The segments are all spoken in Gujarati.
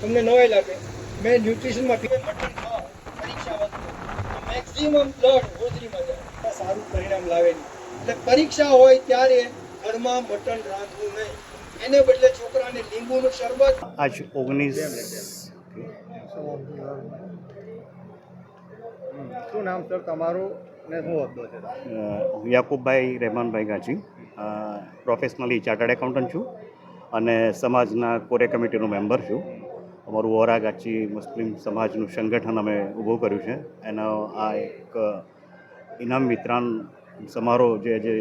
તમને નવાઈ લાગે. મેં ન્યુટ્રિશનમાં પીએ મટન ખાઓ પરીક્ષા વખતે મેક્સિમમ બ્લડ હોજરીમાં જાય. સારું પરિણામ લાવે નહીં. એટલે પરીક્ષા હોય ત્યારે ઘરમાં મટન રાંધવું નહીં. એને બદલે છોકરાને લીંબુનું શરબત આજ ઓગણીસ શું નામ સર તમારું ને શું હોદ્દો છે Yakubbhai Rehmanbhai Gazi professionally chartered accountant છું અને સમાજના કોરે કમિટીનો મેમ્બર છું. અમારું વોરા ગાચી મુસ્લિમ સમાજનું સંગઠન અમે ઊભું કર્યું છે. એનો આ એક ઇનામ વિતરણ સમારોહ જે જે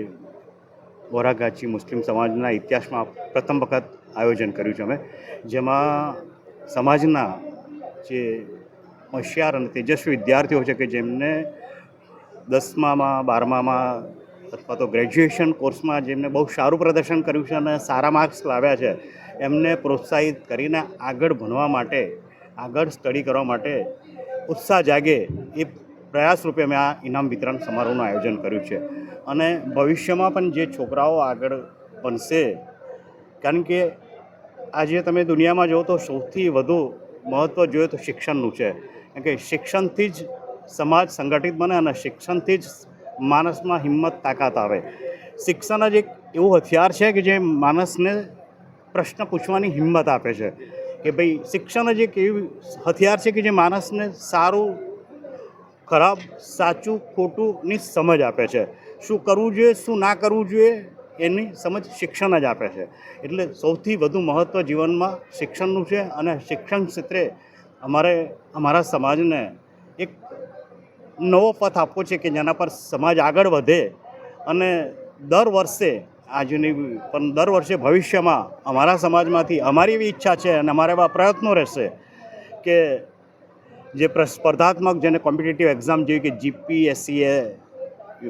ઓરાગાચી મુસ્લિમ સમાજના ઇતિહાસમાં પ્રથમ વખત આયોજન કર્યું છે અમે. જેમાં સમાજના જે હોશિયાર અને તેજસ્વી વિદ્યાર્થીઓ છે કે જેમને દસમામાં, બારમામાં અથવા તો ગ્રેજ્યુએશન કોર્સમાં જેમને બહુ સારું પ્રદર્શન કર્યું છે અને સારા માર્ક્સ લાવ્યા છે એમને પ્રોત્સાહિત કરીને આગળ ભણવા માટે, આગળ સ્ટડી કરવા માટે ઉત્સાહ જાગે એ પ્રયાસ રૂપે મેં આ ઇનામ વિતરણ સમારોહનું આયોજન કર્યું છે. અને ભવિષ્યમાં પણ જે છોકરાઓ આગળ બનશે કારણ કે આજે તમે દુનિયામાં જુઓ તો સૌથી વધુ મહત્ત્વ જોઈએ તો શિક્ષણનું છે. કારણ કે શિક્ષણથી જ સમાજ સંગઠિત બને અને શિક્ષણથી જ માણસમાં હિંમત, તાકાત આવે. શિક્ષણ જ એક એવું હથિયાર છે કે જે માણસને પ્રશ્ન પૂછવાની હિંમત આપે છે કે ભાઈ શિક્ષણ જ એક એવું હથિયાર છે કે જે માણસને સારું, ખરાબ, સાચું ખોટુંની સમજ આપે છે. શું કરવું જોઈએ, શું ના કરવું જોઈએ એની સમજ શિક્ષણ જ આપે છે. એટલે સૌથી વધુ મહત્ત્વ જીવનમાં શિક્ષણનું છે અને શિક્ષણ ક્ષેત્રે અમારે, અમારા સમાજને એક નવો પથ આપવો છે કે જેના પર સમાજ આગળ વધે અને દર વર્ષે આજની પણ દર વર્ષે ભવિષ્યમાં અમારા સમાજમાંથી અમારી એવી ઈચ્છા છે અને અમારા એવા પ્રયત્નો રહેશે કે જે સ્પર્ધાત્મક જેને કોમ્પિટિટિવ એક્ઝામ જેવી કે જીપીએસસી એ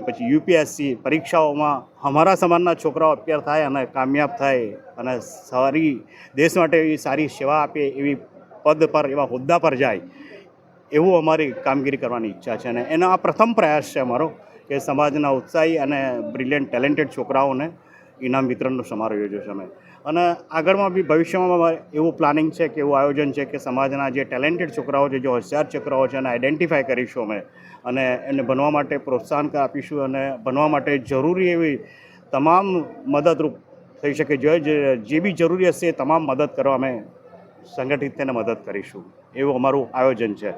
પછી યુપીએસસી પરીક્ષાઓમાં અમારા સમાજના છોકરાઓ અપિયર થાય અને કામયાબ થાય અને સારી, દેશ માટે એવી સારી સેવા આપે એવી પદ પર, એવા હોદ્દા પર જાય એવું અમારી કામગીરી કરવાની ઈચ્છા છે. અને એનો આ પ્રથમ પ્રયાસ છે અમારો કે સમાજના ઉત્સાહી અને બ્રિલિયન્ટ ટેલેન્ટેડ છોકરાઓને ઇનામ વિતરણનો સમારોહ યોજ્યો છે અમે. અને આગળમાં બી ભવિષ્યમાં એવું પ્લાનિંગ છે કે એવું આયોજન છે કે સમાજના જે ટેલેન્ટેડ છોકરાઓ છે, જે હોશિયાર છોકરાઓ છે એને આઈડેન્ટિફાય કરીશું અમે. અને એને ભણવા માટે પ્રોત્સાહન આપીશું અને ભણવા માટે જરૂરી એવી તમામ મદદરૂપ થઈ શકે. જે- જે બી જરૂરી હશે એ તમામ મદદ કરવા અમે સંગઠિત તેને મદદ કરીશું. એવું અમારું આયોજન છે.